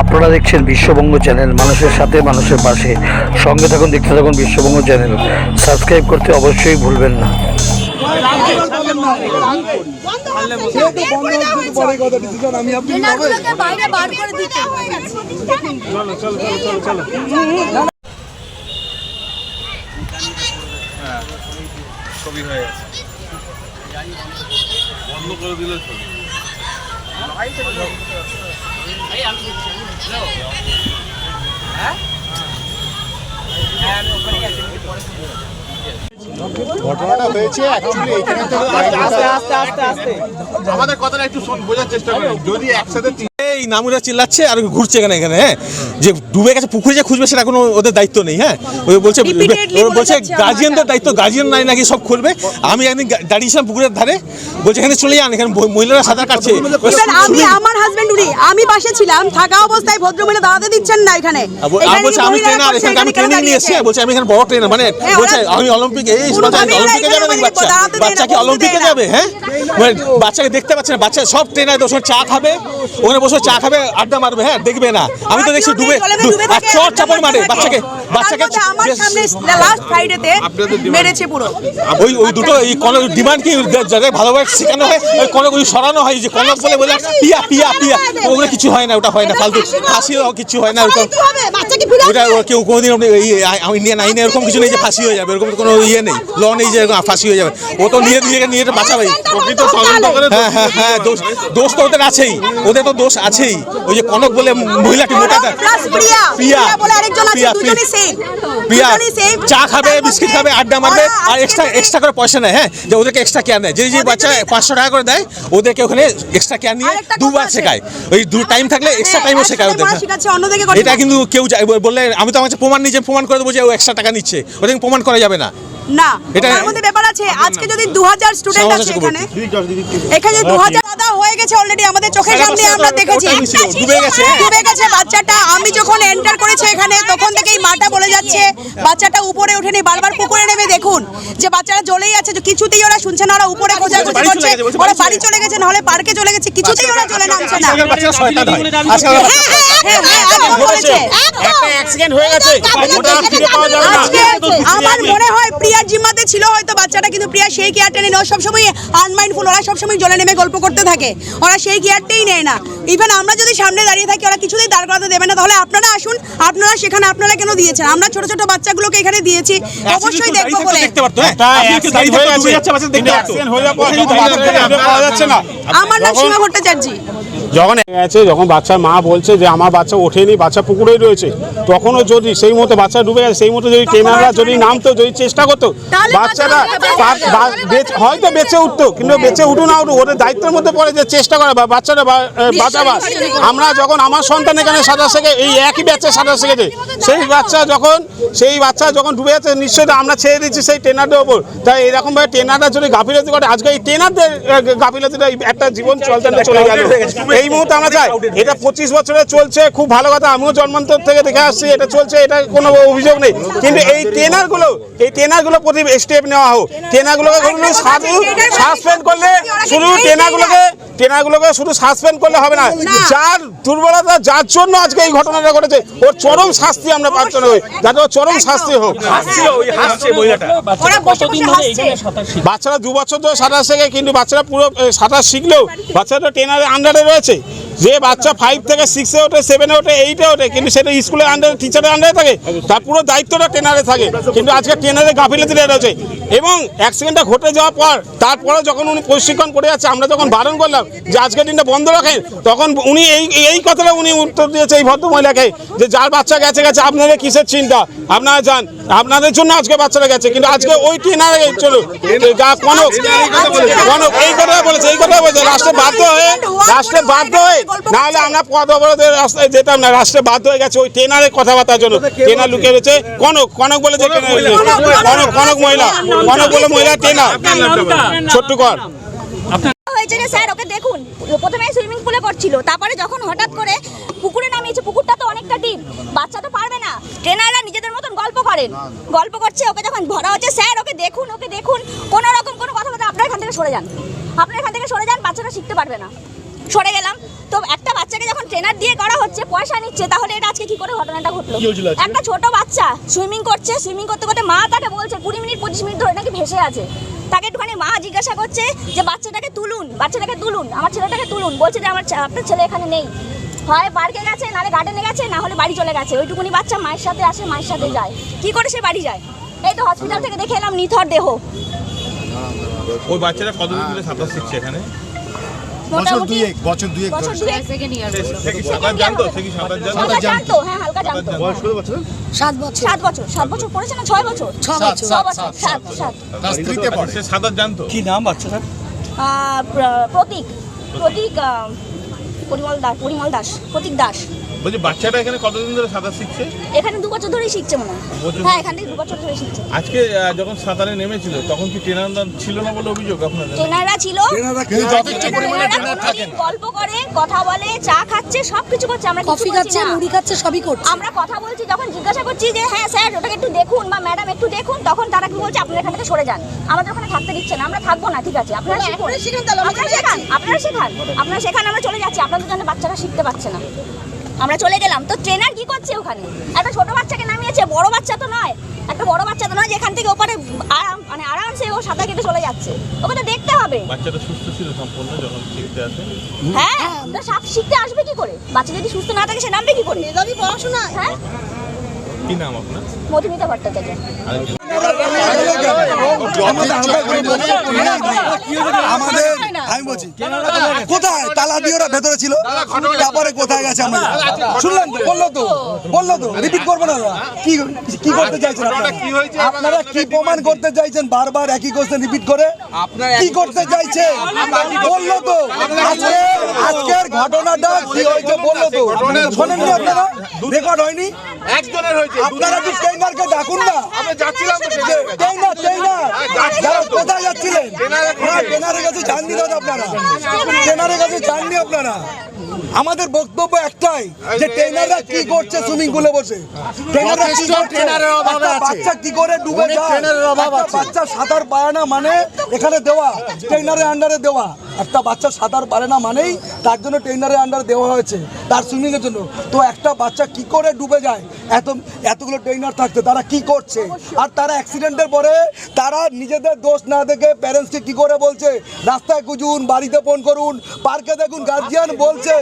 আপনারা দেখছেন বিশ্ববঙ্গ চ্যানেল, মানুষের সাথে, মানুষের পাশে। সঙ্গে থাকুন, দেখতে থাকুন বিশ্ববঙ্গ চ্যানেল। সাবস্ক্রাইব করতে অবশ্যই ভুলবেন না। বন্ধ করে দিলে ছবি ঘটনাটা হয়েছে অ্যাকচুয়ালি এখানে তো আমাদের কথাটা একটু শোন বোঝার চেষ্টা করি। যদি একসাথে এই নামুরা চিল্লাচ্ছে আর ঘুরছে এখানে এখানে হ্যাঁ? যে ডুবে গেছে পুকুরে যে খুঁজবে সেটা কোনো ওদের দায়িত্ব নেই হ্যাঁ? ওই বলছে বলছে গার্জিয়ানদের দায়িত্ব গার্জিয়ান নাই নাকি সব খুলবে? আমি একদিন দাঁড়িয়েছিলাম পুকুরের ধারে বলছে এখানে চলে যান এখানে মহিলারা সাঁতার কাটছে। আমি আমার হাজবেন্ড উনি আমি পাশে ছিলাম থাকা অবস্থায় ভদ্রমহিলা দাঁড়াতে দিচ্ছেন না এখানে। বলছে আমি ট্রেনার এখানে আমি ট্রেনিং নিয়ে এসেছি। বলছে আমি এখানে বড় ট্রেনার মানে হ্যাঁ, বলছে আমি অলিম্পিকে এই অলিম্পিকে যাবে নাকি বাচ্চা? বাচ্চা কি অলিম্পিকে যাবে হ্যাঁ? মানে বাচ্চাকে দেখতে পাচ্ছে না বাচ্চা সব ট্রেনার বসে চা খাবে ওখানে বসে চা খাবে আড্ডা মারবে হ্যাঁ দেখবে না আমি তো দেখছি ডুবে চর আর চট চাপড় মারে বাচ্চাকে। বাচ্চাকে আমার সামনে লাস্ট ফ্রাইডেতে মেরেছে পুরো। ওই ওই দুটো এই কনক ডিমান্ড কি? যাদের ভালোভাবে শেখানো হয় ওই কনক ওই সরানো হয় যে কনক বলে বলে পিয়া পিয়া পিয়া। ওগুলো কিছু হয় না ওটা হয় না ফালতু। কিছু হয় না ফিরে ওটা কেউ কোনোদিন আপনি এই ইন্ডিয়ান আইনে এরকম কিছু নেই যে ফাঁসি হয়ে যাবে এরকম কোনো ইয়ে নেই। ল নেই যে ফাঁসি হয়ে যাবে। ও তো নিয়ে নিজেকে নিয়ে বাঁচাবে। হ্যাঁ হ্যাঁ হ্যাঁ দোষ দোষ তো ওদের আছেই। ওদের তো দোষ আছেই। ওই যে কনক বলে মহিলাটি প্লাস প্রিয়া প্রিয়া চা খাবে বিস্কিট খাবে আড্ডা মারবে আর এক্সট্রা এক্সট্রা করে পয়সা নেয় হ্যাঁ? যে ওদেরকে এক্সট্রা কেয়ার নেয়। যে যে বাচ্চা পাঁচশো টাকা করে দেয় ওদেরকে ওখানে এক্সট্রা কেয়ার নিয়ে দুবার শেখায়। ওই দু টাইম থাকলে এক্সট্রা টাইমও শেখায় ওদের হ্যাঁ। এটা কিন্তু কেউ যায় বললে আমি তো আমার প্রমাণ নিজে প্রমাণ করে দেবো যে ও এক্সট্রা টাকা নিচ্ছে। ওদের প্রমাণ করা যাবে না। না এটা- তার মধ্যে ব্যাপার আছে আজকে যদি 2000 স্টুডেন্ট আছে। এখানে এখানে 2000 দাদা হয়ে গেছে অলরেডি আমাদের চোখের সামনে আমরা দেখেছি। ডুবে গেছে। ডুবে গেছে বাচ্চাটা আমি যখন এন্টার করেছি এখানে তখন থেকেই মাটা বলে যাচ্ছে বাচ্চাটা উপরে ওঠেনি বারবার পুকুরে নেমে দেখুন যে বাচ্চারা জ্বলেই আছে কিছুতেই ওরা শুনছে না ওরা উপরে খোঁজাখুঁজি করছে ওরা বাড়ি চলে গেছে। নাহলে পার্কে চলে গেছে কিছুতেই ওরা চলে নামছে না। হয় হ্যাঁ, হ্যাঁ, হ্যাঁ, হ্যাঁ, হয়ে না। আমার মনে হয় প্রিয়ার জিম্মাতে ছিল হয়তো বাচ্চাটা কিন্তু প্রিয়া সেই কেয়ারটা নেই না। সবসময় আনমাইন্ডফুল ওরা সবসময় জলে নেমে গল্প করতে থাকে। ওরা সেই কেয়ারটাই নেয় না। ইভেন আমরা যদি সামনে দাঁড়িয়ে থাকি ওরা কিছুতেই দাঁড় করাতে দেবে না। তাহলে আপনারা আসুন আপনারা সেখানে আপনারা কেন দিয়েছেন? আমরা ছোট ছোট বাচ্চাগুলোকে এখানে দিয়েছি। অবশ্যই দেখব বলে। হ্যাঁ? হয়ে হয়ে আমার নাম সীমা ভট্টাচার্য। যখন গেছে যখন বাচ্চার মা বলছে যে আমার বাচ্চা ওঠেনি বাচ্চা পুকুরেই রয়েছে তখনও যদি সেই মতো বাচ্চা ডুবে গেছে সেই মতো যদি ট্রেনাররা যদি নামতো যদি চেষ্টা করতো তাহলে বাচ্চাটা বাচ্চা বা- বা- বেঁচে- হয়তো বেঁচে উঠতো কিন্তু বেঁচে উঠু না উঠু ওদের দায়িত্বের মধ্যে পড়ে যে চেষ্টা করা বা বাচ্চাটা বাঁচাবার আমরা যখন আমার সন্তান এখানে সাঁতার শেখে এই একই ব্যাচে সাঁতার শিখেছে। সেই বাচ্চা যখন সেই বাচ্চা যখন ডুবে যাচ্ছে নিশ্চয়ই আমরা ছেড়ে দিচ্ছি সেই ট্রেনারদের ওপর। তাই এরকমভাবে ট্রেনাররা যদি গাফিলতি করে আজকে এই ট্রেনারদের গাফিলতিটা একটা জীবন চলতে চলে গেল। এই মুহূর্তে আমরা চাই এটা পঁচিশ বছরে চলছে খুব ভালো কথা আমিও জন্মান্তর থেকে দেখে আসছি এটা চলছে এটা কোনো অভিযোগ নেই। কিন্তু এই ট্রেনারগুলো এই ট্রেনারগুলো প্রতি স্টেপ নেওয়া হোক। ট্রেনারগুলোকে কোনো সাধু সাসপেন্ড করলে শুধু ট্রেনারগুলোকে ট্রেনারগুলোকে শুধু সাসপেন্ড করলে হবে না। যার দুর্বলতা যার জন্য আজকে এই ঘটনাটা ঘটেছে ওর চরম শাস্তি আমরা প্রার্থনা করি যাতে ওর চরম শাস্তি হোক। বাচ্চারা দু বছর ধরে সাঁতার শেখে কিন্তু বাচ্চারা পুরো সাঁতার শিখলেও বাচ্চারা ট্রেনারের আন্ডারে রয়েছে। যে বাচ্চা ফাইভ থেকে সিক্সে ওঠে সেভেনে ওঠে এইটে ওঠে কিন্তু সেটা স্কুলের আন্ডারে টিচারের আন্ডারে থাকে তার পুরো দায়িত্বটা ট্রেনারে থাকে। কিন্তু আজকে ট্রেনারের গাফিলতি রয়েছে এবং অ্যাক্সিডেন্টটা ঘটে যাওয়ার পর তারপরে যখন উনি প্রশিক্ষণ করে যাচ্ছে আমরা যখন বারণ করলাম যে আজকের দিনটা বন্ধ রাখেন তখন উনি এই এই কথাটা উনি উত্তর দিয়েছে এই ভদ্র মহিলাকে যে যার বাচ্চা গেছে গেছে আপনাদের কিসের চিন্তা? আপনারা যান আপনাদের জন্য আজকে বাচ্চারা গেছে কিন্তু আজকে ওই ট্রেনারে চলো যা কনক কনক এই কথা বলেছে এই কথা বলেছে। রাষ্ট্রে বাধ্য হয়ে রাষ্ট্রে বাধ্য হয়ে না হলে আমরা পদ অবরোধের রাস্তায় যেতাম না রাষ্ট্রে বাধ্য হয়ে গেছে ওই ট্রেনারের কথাবার্তার জন্য। ট্রেনার লুকিয়ে রয়েছে কনক কনক বলে যে কনক কনক মহিলা। কনক বলে মহিলা ট্রেনার। ছোট্ট কর হয়েছে যে স্যার ওকে দেখুন প্রথমে সুইমিং পুলে করছিল তারপরে যখন হঠাৎ করে পুকুরে নামিয়েছে পুকুরটা তো অনেকটা ডিপ বাচ্চা তো পারবে না। ট্রেনাররা নিজেদের মতন গল্প করেন। গল্প করছে ওকে যখন ধরা হচ্ছে স্যার ওকে দেখুন ওকে দেখুন কোনো রকম কোনো কথা বলতে আপনার এখান থেকে সরে যান। আপনার এখান থেকে সরে যান বাচ্চাটা শিখতে পারবে না। সরে গেলাম। তো একটা বাচ্চাকে যখন ট্রেনার দিয়ে করা হচ্ছে পয়সা নিচ্ছে তাহলে এটা আজকে কি করে ঘটনাটা ঘটলো? একটা ছোট বাচ্চা সুইমিং করছে সুইমিং করতে করতে মা তাকে বলছে কুড়ি মিনিট পঁচিশ মিনিট ধরে নাকি ভেসে আছে। তাকে একটুখানি মা জিজ্ঞাসা করছে যে বাচ্চাটাকে তুলুন বাচ্চাটাকে তুলুন আমার ছেলেটাকে তুলুন। বলছে যে আমার আপনার ছেলে এখানে নেই। হয় পার্কে গেছে নাহলে গার্ডেনে গেছে না হলে বাড়ি চলে গেছে। ওইটুকুনি বাচ্চা মায়ের সাথে আসে মায়ের সাথে যায়। কি করে সে বাড়ি যায়? এই তো হসপিটাল থেকে দেখে এলাম নিথর দেহ। ওই বাচ্চারা কতদিন ধরে সাঁতার শিখছে এখানে? বছর মোটামুটি দুয়েক বছর দুয়েক বছর দুয়েক সেকেন্ড ইয়ার জানতো? সে কি সাঁতার জানতো? জানতো। হ্যাঁ হালকা জানতো। বয়স কত বছর? সাত বছর। সাত বছর। সাত বছর পড়েছে না ছয় বছর? ছ সাত, ছ বছর সাত, সাত। সাত। তার স্ত্রীতে পড়ে। সে সাঁতার জানতো? কি নাম বাচ্চাটার? আহ, প্রতীক। প্রতীক পরিমল দাস পরিমল দাস প্রতীক দাস। বলছি বাচ্চাটা এখানে কতদিন ধরে সাঁতার শিখছে? এখানে দু বছর ধরেই শিখছে মনে হয়। হ্যাঁ এখান দু বছর ধরে শিখছে। আজকে আহ, যখন সাঁতারে নেমেছিল তখন কি ট্রেনার ছিল না বলে অভিযোগ আপনাদের? ট্রেনাররা ছিল। কিন্তু যথেষ্ট পরিমাণে ট্রেনাররা ট্রেনার থাকেন। গল্প করে কথা বলে চা খাচ্ছে সব কিছু করছে আমরা কফি খাচ্ছে মুড়ি খাচ্ছে সবই করছে। আমরা কথা বলছি যখন জিজ্ঞাসা করছি যে হ্যাঁ স্যার ওটাকে একটু দেখুন বা ম্যাডাম একটু দেখুন তখন তারা কি বলছে আপনারা এখান থেকে সরে যান। আমাদের ওখানে থাকতে দিচ্ছে না আমরা থাকব না ঠিক আছে আপনারা শিখুন। আপনারা শেখান আপনারা শেখান আপনারা শেখান আমরা চলে যাচ্ছি আপনাদের জন্য বাচ্চারা শিখতে পারছে না। আমরা চলে গেলাম। তো ট্রেনার কি করছে ওখানে? একটা ছোট বাচ্চাকে নামিয়েছে বড় বাচ্চা তো নয়। একটা বড় বাচ্চা তো নয় যেখান থেকে ওপারে আরাম মানে আরামসে ও সাঁতার কেটে চলে যাচ্ছে। ওকে তো দেখতে হবে। বাচ্চাটা সুস্থ ছিল সম্পূর্ণ যখন শিখতে আসে। হ্যাঁ তো সাপ শিখতে আসবে কি করে? বাচ্চা যদি সুস্থ না থাকে সে নামবে কি করে? মেধাবী পড়াশোনা। হ্যাঁ? কি নাম আপনার? মধুমিতা ভট্টাচার্য। আমাদের আমি বলছি কোথায় তালা দিয়ে ওরা ভেতরে ছিল? তারপরে কোথায় গেছে আমাদের? শুনলেন তো বলল তো বলল তো রিপিট করব না দাদা। কি কি করতে চাইছেন আপনারা? আপনারা কি প্রমাণ করতে চাইছেন? বারবার একই কোশ্চেন রিপিট করে? কি করতে চাইছেন? বলল তো আজকে আজকের ঘটনাটা কি হয়েছে বলল তো? শোনেননি আপনারা? রেকর্ড হয়নি? একজনের হয়েছে আপনারা কি ট্রেনারকে ডাকুন না। আমরা যাচ্ছিলাম ট্রেনার যারা কোথায় যাচ্ছিলেন? কাছে যাননি দাদা আপনারা। ট্রেনারের কাছে যাননি আপনারা। আমাদের বক্তব্য একটাই যে ট্রেনাররা কি করছে সুইমিং পুলে বসে? ট্রেনাররা কি ট্রেনারের অভাবে একটা আছে। বাচ্চা কি করে ডুবে যায়? ট্রেনারের অভাব আছে। বাচ্চা সাঁতার পারে না মানে এখানে দেওয়া ট্রেনারের আন্ডারে দেওয়া। একটা বাচ্চা সাঁতার পারে না মানেই তার জন্য ট্রেনারের আন্ডারে দেওয়া হয়েছে তার সুইমিং এর জন্য। তো একটা বাচ্চা কি করে ডুবে যায়? এত এতগুলো ট্রেনার থাকতে তারা কি করছে? আর তারা অ্যাক্সিডেন্টের পরে তারা নিজেদের দোষ না দেখে প্যারেন্টসকে কি করে বলছে? রাস্তায় খুঁজুন বাড়িতে ফোন করুন পার্কে দেখুন গার্জিয়ান বলছে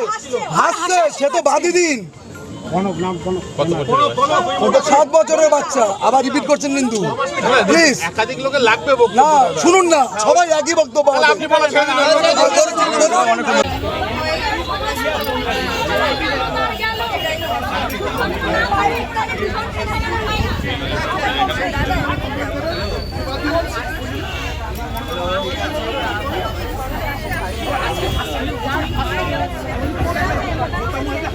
হাসছে, সে তো বাদি দিন। সাত বছরের বাচ্চা, আবার রিপিট করছেন লোকের লাগবে না, শুনুন না, সবাই একই বলা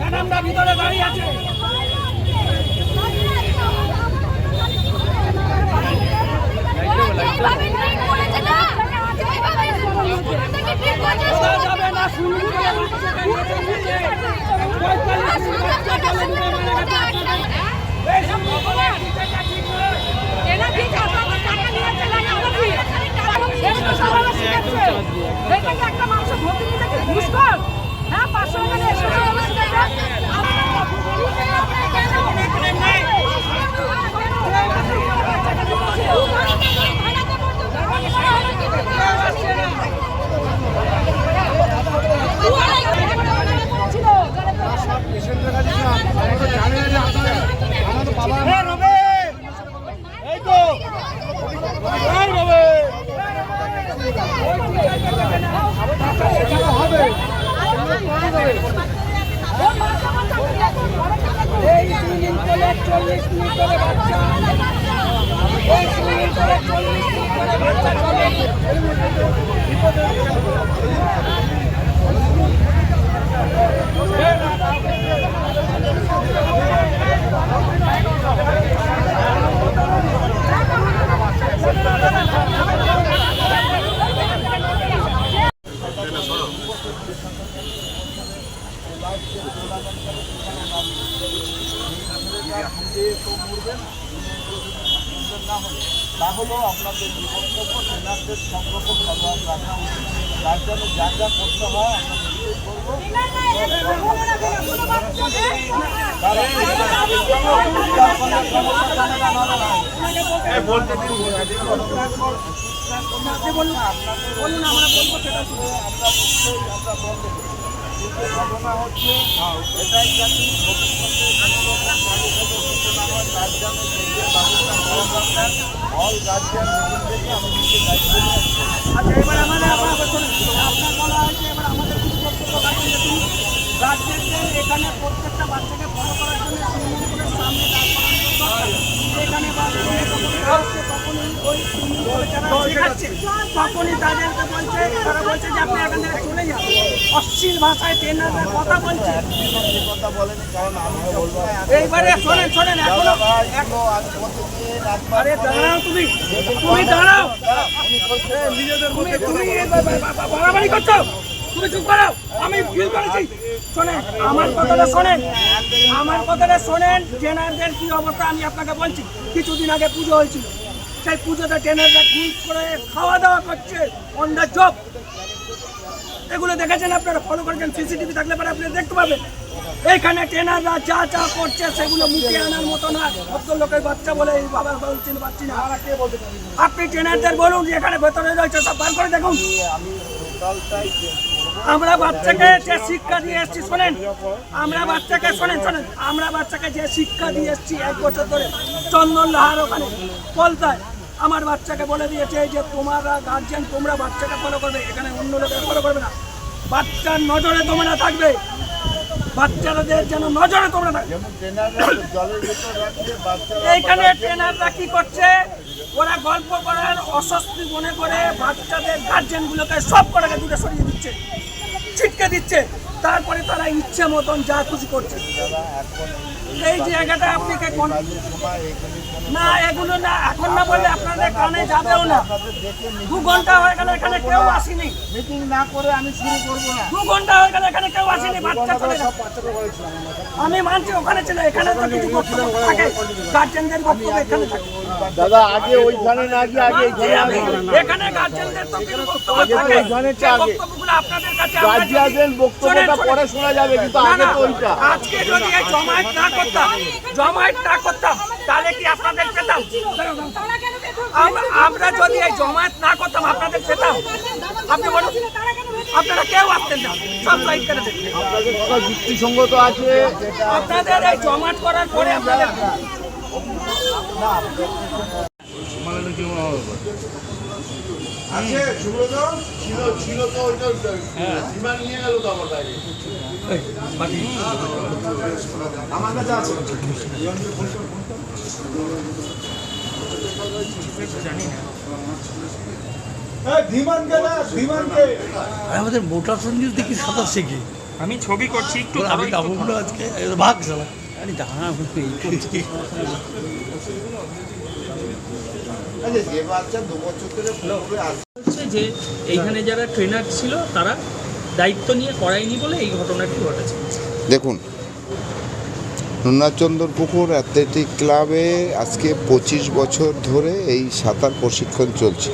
ম্যাডামরা ভিতরে দাঁড়িয়ে আছে। একটা মানুষের ভর্তি নিতে ঘুষ এই তিন দিন করে চল্লিশ মিনিট করে বাচ্চা এই তিন দিন করে চল্লিশ মিনিট করে বাচ্চা চলে তা হলেও আপনাদের জীবনযোগ্য ট্রেনারদের সংরক্ষণ সর্বাধিক রাখা উচিত। তার জন্য যা যা করতে হয় আপনাদের আচ্ছা এবার আমাদের আপনার শুনুন আপনার বলা হয়েছে এবার আমাদের কিছু বক্তব্য রাখেন যে তিনি গার্জেনদের এখানে প্রত্যেকটা বাচ্চাকে ফলো করার জন্য সুইমিং পুলের সামনে দাঁড় করানো এখানে তখনই ওই সুইমিং পুলে যারা শেখাচ্ছে তখনই তাদেরকে বলছে তারা বলছে যে আপনি এখান থেকে চলে যান। অশ্লীল ভাষায় ট্রেনাররা কথা বলছে। এইবারে শোনেন শোনেন এখনও আরে দাঁড়াও তুমি। তুমি দাঁড়াও। তুমি বাড়াবাড়ি করছ? তুমি চুপ করো। আমি ফিল করেছি। শোনেন, আমার কথাটা শোনেন। আমার কথাটা শোনেন, ট্রেনারদের কি অবস্থা আমি আপনাকে বলছি। কিছুদিন আগে পুজো হয়েছিল। সেই পুজোতে ট্রেনাররা ঘুষ করে খাওয়া দাওয়া করছে। অন দ্য জব এগুলো দেখেছেন আপনারা? ফলো করেছেন? সিসিটিভি থাকলে পরে আপনি দেখতে পাবেন। এইখানে ট্রেনাররা যা যা করছে, সেগুলো মুখে আনার মতো না। ভদ্রলোকের বাচ্চা বলে এই বাবা বলছেন পাচ্ছি না। আপনি ট্রেনারদের বলুন, যে এখানে ভেতরে রয়েছে, সব বার করে দেখুন। আমরা বাচ্চাকে যে শিক্ষা দিয়ে এসেছি শোনেন। আমরা বাচ্চাকে শোনেন শোনেন। আমরা বাচ্চাকে যে শিক্ষা দিয়ে এসেছি এক বছর ধরে চন্দন লাহার ওখানে কলতায় আমার বাচ্চাকে বলে দিয়েছে যে তোমরা গার্জেন তোমরা বাচ্চাকে ফলো করবে। এখানে অন্য লোকের ফলো করবে না। বাচ্চার নজরে তোমরা থাকবে। বাচ্চাদের যেন নজরে তোমরা থাকবে। এইখানে ট্রেনাররা কি করছে? ওরা গল্প করার অস্বস্তি মনে করে বাচ্চাদের গার্জেনগুলোকে সব কটাকে দূরে সরিয়ে দিচ্ছে। ছিটকে দিচ্ছে। তারপরে তারা ইচ্ছে মতন যা খুশি করছে। এই জায়গাটা আপনাকে না, এগুলো না এখন না বললে আপনাদের কানে যাবেও না। দু ঘণ্টা হয়ে গেল এখানে কেউ আসেনি। মিটিং না করে আমি শুরু করব না। দু ঘণ্টা হয়ে গেল এখানে কেউ আসেনি বাচ্চা চলে আমি মানছি ওখানে ছিল এখানে তো কিছু বক্তব্য থাকে। গার্জেনদের বক্তব্য এখানে থাকে। দাদা আগে ওইখানে না গিয়ে আগে এখানে গার্জেনদের তো কিছু বক্তব্য থাকে। সেই বক্তব্যগুলো আপনাদের কাছে গার্জিয়ানদের বক্তব্যটা। পরে শোনা যাবে কিন্তু আগে তো ওইটা। আজকে যদি এই জমায়েত না করতাম জমায়েত না করতাম তাহলে কি আপনাদের পেতাম? আমরা যদি এই জমায়েত না করতাম আপনাদের পেতাম আপনি বলুন আপনারা কেউ আসতেন না। সব আপনাদের কথা যুক্তিসঙ্গত আছে। আপনাদের এই জমায়েত করার পরে আপনাদের আছে সুব্রত ছিল ছিল তো ওইটা বিমান নিয়ে গেল তো আমার বাইরে। আমার কাছে আছে। আমাদের মোটর সঞ্জিত দেখি সাঁতার শিখি। আমি ছবি করছি একটু আমি কাবুগুলো আজকে। ভাগ চালা আরে দাঁড়া এই করছি। আচ্ছা যে এইখানে যারা ট্রেনার ছিল তারা দায়িত্ব নিয়ে করায়নি বলে এই ঘটনাটি ঘটেছে। দেখুন নুনাচন্দর পুকুর অ্যাথলেটিক ক্লাবে আজকে পঁচিশ বছর ধরে এই সাঁতার প্রশিক্ষণ চলছে।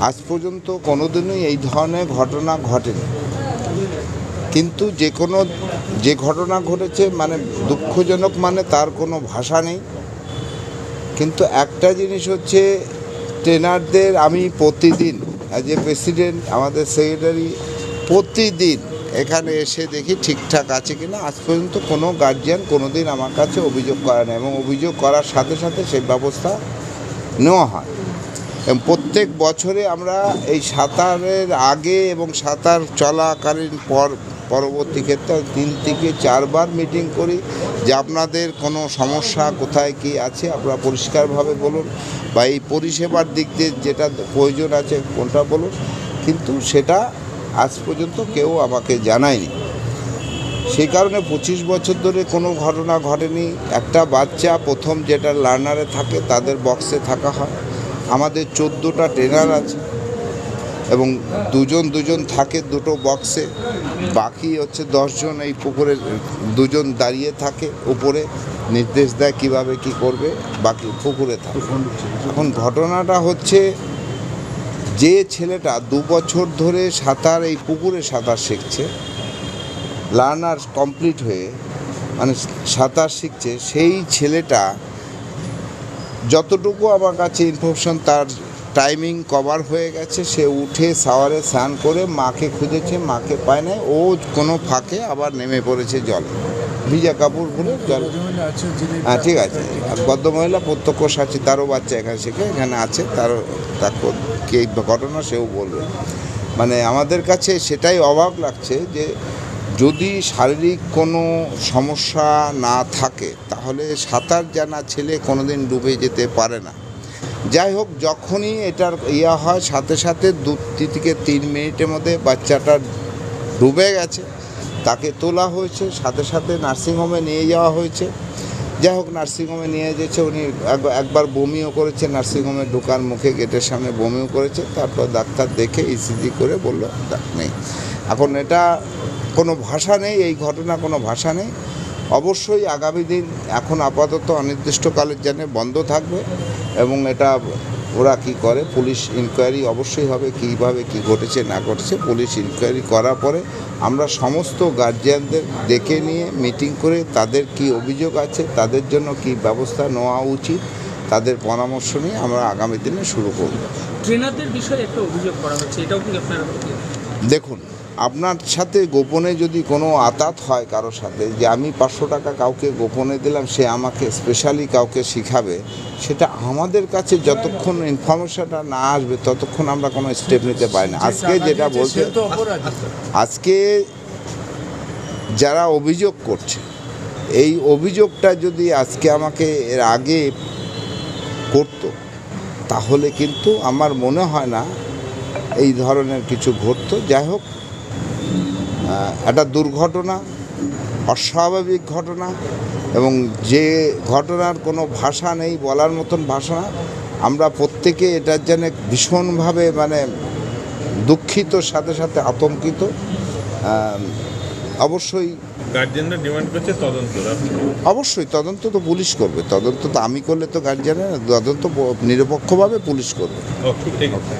আজ পর্যন্ত কোনোদিনই এই ধরনের ঘটনা ঘটেনি। কিন্তু যে কোনো, যে ঘটনা ঘটেছে মানে দুঃখজনক মানে তার কোনো ভাষা নেই। কিন্তু একটা জিনিস হচ্ছে, ট্রেনারদের আমি প্রতিদিন অ্যাজ এ প্রেসিডেন্ট আমাদের সেক্রেটারি প্রতিদিন এখানে এসে দেখি ঠিকঠাক আছে কিনা। আজ পর্যন্ত কোনো গার্জিয়ান কোনো দিন আমার কাছে অভিযোগ করে না এবং অভিযোগ করার সাথে সাথে সেই ব্যবস্থা নেওয়া হয়। এবং প্রত্যেক বছরে আমরা এই সাঁতারের আগে এবং সাঁতার চলাকালীন পর পরবর্তী ক্ষেত্রে তিন থেকে চারবার মিটিং করি। যে আপনাদের কোনো সমস্যা কোথায় কি আছে আপনারা পরিষ্কারভাবে বলুন বা এই পরিষেবার দিক দিয়ে যেটা প্রয়োজন আছে কোনটা বলুন। কিন্তু সেটা আজ পর্যন্ত কেউ আমাকে জানায়নি। সেই কারণে পঁচিশ বছর ধরে কোনো ঘটনা ঘটেনি। একটা বাচ্চা প্রথম যেটা লার্নারে থাকে, তাদের বক্সে থাকা হয়। আমাদের চোদ্দোটা ট্রেনার আছে এবং দুজন দুজন থাকে দুটো বক্সে বাকি হচ্ছে দশজন এই পুকুরে, দুজন দাঁড়িয়ে থাকে উপরে, নির্দেশ দেয় কীভাবে কি করবে, বাকি পুকুরে থাকে। এখন ঘটনাটা হচ্ছে যে ছেলেটা দু বছর ধরে সাঁতার, এই পুকুরে সাঁতার শিখছে, লার্নার কমপ্লিট হয়ে মানে সাঁতার শিখছে, সেই ছেলেটা যতটুকু আমার কাছে ইনফরমেশন তার টাইমিং কভার হয়ে গেছে, সে উঠে সাওয়ারে স্নান করে মাকে খুঁজেছে, মাকে পায় নাই, ও কোনো ফাঁকে আবার নেমে পড়েছে জলে। ভিজা কাপড় জল হ্যাঁ ঠিক আছে। আর ভদ্রমহিলা প্রত্যক্ষ সাক্ষী তারও বাচ্চা এখানে শেখে এখানে আছে তারও তার কি ঘটনা সেও বলবে। মানে আমাদের কাছে সেটাই অভাব লাগছে যে যদি শারীরিক কোনো সমস্যা না থাকে তাহলে সাঁতার জানা ছেলে কোনোদিন ডুবে যেতে পারে না। যাই হোক যখনই এটার ইয়া হয় সাথে সাথে দু থেকে তিন মিনিটের মধ্যে বাচ্চাটা ডুবে গেছে তাকে তোলা হয়েছে, সাথে সাথে নার্সিংহোমে নিয়ে যাওয়া হয়েছে। যাই হোক, নার্সিংহোমে নিয়ে যেছে, উনি এক- একবার বমিও করেছে, নার্সিংহোমে ঢোকার মুখে, গেটের সামনে বমিও করেছে। তারপর ডাক্তার দেখে ইসিজি করে বলল নেই। এখন এটা কোনো ভাষা নেই, এই ঘটনা কোনো ভাষা নেই। অবশ্যই আগামী দিন, এখন আপাতত অনির্দিষ্টকালের জন্য বন্ধ থাকবে এবং এটা ওরা কি করে? পুলিশ ইনকোয়ারি অবশ্যই হবে কীভাবে কি ঘটেছে না ঘটেছে। পুলিশ ইনকোয়ারি করার পরে আমরা সমস্ত গার্জিয়ানদের ডেকে নিয়ে মিটিং করে তাদের কি অভিযোগ আছে তাদের জন্য কি ব্যবস্থা নেওয়া উচিত তাদের পরামর্শ নিয়ে আমরা আগামী দিনে শুরু করব। ট্রেনারদের বিষয়ে একটা অভিযোগ করা হচ্ছে এটাও কি আপনারা দেখুন আপনার সাথে গোপনে যদি কোনো আতাত হয় কারোর সাথে যে আমি পাঁচশো টাকা কাউকে গোপনে দিলাম সে আমাকে স্পেশালি কাউকে শিখাবে সেটা আমাদের কাছে যতক্ষণ ইনফরমেশনটা না আসবে ততক্ষণ আমরা কোনো স্টেপ নিতে পারি না। আজকে যেটা বলতে আজকে যারা অভিযোগ করছে এই অভিযোগটা যদি আজকে আমাকে এর আগে করতো তাহলে কিন্তু আমার মনে হয় না এই ধরনের কিছু ঘটতো। যাই হোক একটা দুর্ঘটনা অস্বাভাবিক ঘটনা এবং যে ঘটনার কোনো ভাষা নেই বলার মতন ভাষা না আমরা প্রত্যেকে এটার যেন ভীষণভাবে মানে দুঃখিত সাথে সাথে আতঙ্কিত। অবশ্যই গার্জেনরা ডিমান্ড করছে তদন্ত অবশ্যই তদন্ত তো পুলিশ করবে তদন্ত তো আমি করলে তো গার্জিয়ানের তদন্ত নিরপেক্ষভাবে পুলিশ করবে। ওকে ঠিক আছে।